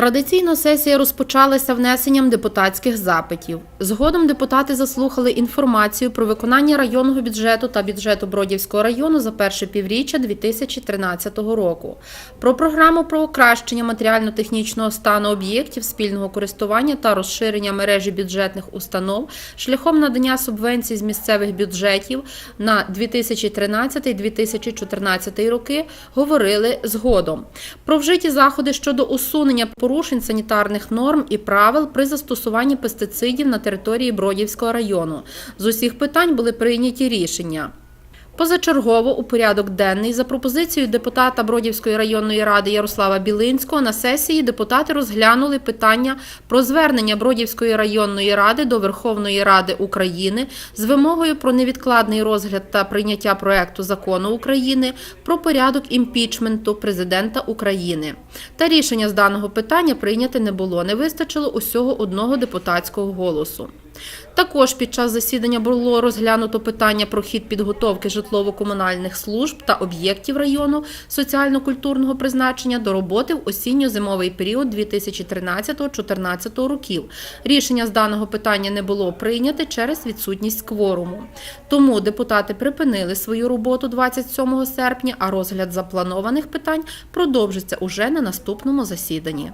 Традиційно сесія розпочалася внесенням депутатських запитів. Згодом депутати заслухали інформацію про виконання районного бюджету та бюджету Бродівського району за перше півріччя 2013 року, про програму про покращення матеріально-технічного стану об'єктів спільного користування та розширення мережі бюджетних установ шляхом надання субвенцій з місцевих бюджетів на 2013-2014 роки говорили згодом. Про вжиті заходи щодо усунення порушень санітарних норм і правил при застосуванні пестицидів на території Бродівського району. З усіх питань були прийняті рішення. Позачергово у порядок денний за пропозицією депутата Бродівської районної ради Ярослава Білинського на сесії депутати розглянули питання про звернення Бродівської районної ради до Верховної Ради України з вимогою про невідкладний розгляд та прийняття проекту закону України про порядок імпічменту президента України. Та рішення з даного питання прийняти не було. Не вистачило усього одного депутатського голосу. Також під час засідання було розглянуто питання про хід підготовки житлово-комунальних служб та об'єктів району соціально-культурного призначення до роботи в осінньо-зимовий період 2013-2014 років. Рішення з даного питання не було прийнято через відсутність кворуму. Тому депутати припинили свою роботу 27 серпня, а розгляд запланованих питань продовжиться уже на наступному засіданні.